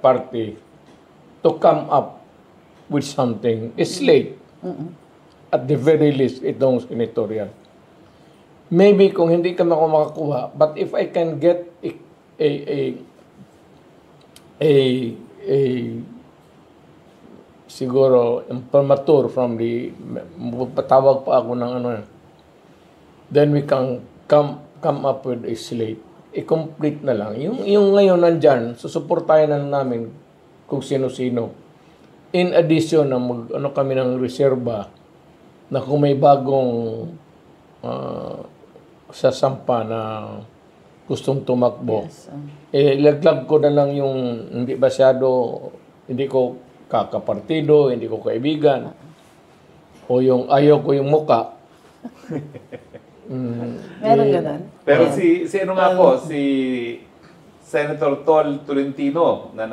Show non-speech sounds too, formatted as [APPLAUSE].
party to come up with something is late. At the very least, itong senatorial. Maybe kung hindi ka ako makakuha, but if I can get a, a, a, a, a siguro imprimatur from the, patawag pa ako ng ano, then we can come come up with a slate. I-complete na lang. Yung, yung ngayon nandyan, susuportahan na namin kung sino-sino. In addition na mag, ano kami ng reserba na kung may bagong ah, sasampa na gustong tumakbo, Yes, um, eh, laglag ko na lang yung hindi masyado, hindi ko kakapartido, hindi ko kaibigan, o yung ayaw ko yung muka. [LAUGHS] mm, meron eh, ganun. Pero si, si ano nga po, si Senator Tol Tolentino na